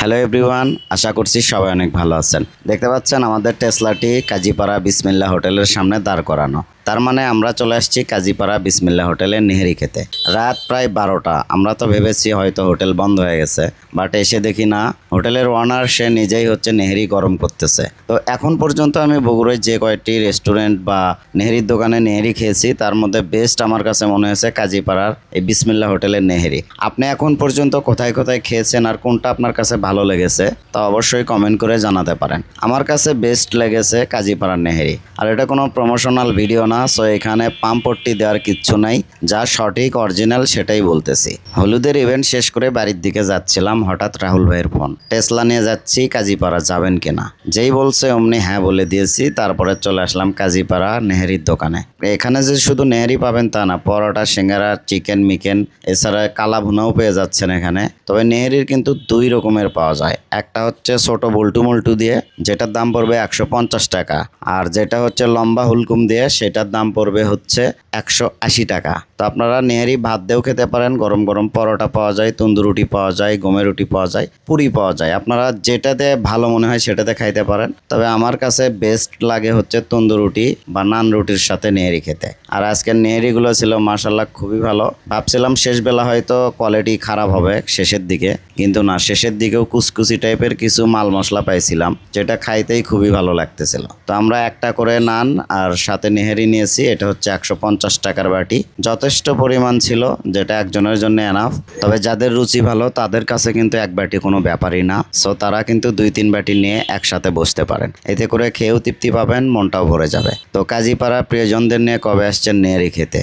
Hello everyone আশা করছি সবাই অনেক ভালো আছেন। দেখতে পাচ্ছেন আমাদের টেসলাটি কাজীপাড়া বিসমিল্লা হোটেলের সামনে দাঁড় করানো। তার মানে আমরা চলে আসছি কাজীপাড়া বিসমিল্লা হোটেলের নেহেরি খেতে। রাত প্রায় বারোটা। আমরা তো ভেবেছি হয়তো হোটেল বন্ধ হয়ে গেছে বাট এসে দেখি না, হোটেলের ওনার সে নিজেই হচ্ছে নেহেরি গরম করতেছে। তো এখন পর্যন্ত আমি বগুড়ায় যে কয়েকটি রেস্টুরেন্ট বা নেহেরির দোকানে নেহেরি খেয়েছি, তার মধ্যে বেস্ট আমার কাছে মনে হয়েছে কাজীপাড়ার এই বিসমিল্লা হোটেলের নেহেরি। আপনি এখন পর্যন্ত কোথায় কোথায় খেয়েছেন আর কোনটা আপনার কাছে ভালো লেগেছে, তা অবশ্যই কমেন্ট করে জানাতে পারেন। আমার কাছে বেস্ট লেগেছে কাজীপাড়ার নেহেরি। আর এটা কোনো প্রমোশনাল ভিডিও না সো এখানে পাম্পট্টি দেওয়ার কিচ্ছু নাই, যা সঠিক অরিজিনাল সেটাই বলতেছি। হলুদের ইভেন্ট শেষ করে বাড়ির দিকে যাচ্ছিলাম, হঠাৎ রাহুল ভাইয়ের ফোন টেসলা নিয়ে যাচ্ছি, কাজীপাড়া যাবেন কিনা? যেই বলছে, অমনি হ্যাঁ বলে দিয়েছি, তারপরে চলে আসলাম কাজীপাড়া নেহেরির দোকানে। এখানে যে শুধু নেহেরি পাবেন তা না, পরোটা, সিঙ্গারা চিকেন মিকেন এছাড়া কালা ভুনাও পেয়ে যাচ্ছেন এখানে। তবে নেহেরির কিন্তু দুই রকমের পাওয়া যায়। একটা হচ্ছে ছোট বল্টু মল্টু দিয়ে, যেটার দাম পড়বে একশো পঞ্চাশ টাকা, আর যেটা হচ্ছে লম্বা হুলকুম দিয়ে, সেটার দাম পড়বে হচ্ছে একশো আশি টাকা। তো আপনারা নেহারি ভাত দিয়েও খেতে পারেন, গরম গরম পরোটা পাওয়া যায়, তন্দুর রুটি পাওয়া যায়, গমের রুটি পাওয়া যায়, পুরি পাওয়া যায়। আপনারা যেটাতে ভালো মনে হয় সেটাতে খাইতে পারেন। তবে আমার কাছে বেস্ট লাগে হচ্ছে তন্দুর রুটি বা নান রুটির সাথে নেহারি খেতে। আর আজকের নেহারিগুলো ছিল মার্শাল্লাহ খুবই ভালো। ভাবছিলাম শেষ বেলা হয়তো কোয়ালিটি খারাপ হবে শেষের দিকে, কিন্তু না, শেষের দিকেও কুচকুচি টাইপের কিছু মাল মশলা পাইছিলাম, যেটা খাইতেই খুবই ভালো লাগতেছিল। তো আমরা একটা করে নান আর সাথে নেহেরি নিয়েছি, এটা হচ্ছে একশো পঞ্চাশ টাকার বাটি। যথেষ্ট পরিমাণ ছিল, যেটা একজনের জন্য এনাফ তবে যাদের রুচি ভালো, তাদের কাছে কিন্তু এক বাটি কোনো ব্যাপারই না। সো তারা কিন্তু দুই তিন বাটি নিয়ে একসাথে বসতে পারেন। এতে করে খেয়েও তৃপ্তি পাবেন, মনটাও ভরে যাবে। তো কাজীপাড়া প্রিয়জনদের নিয়ে কবে আসছেন? নেয়ারি খেতে।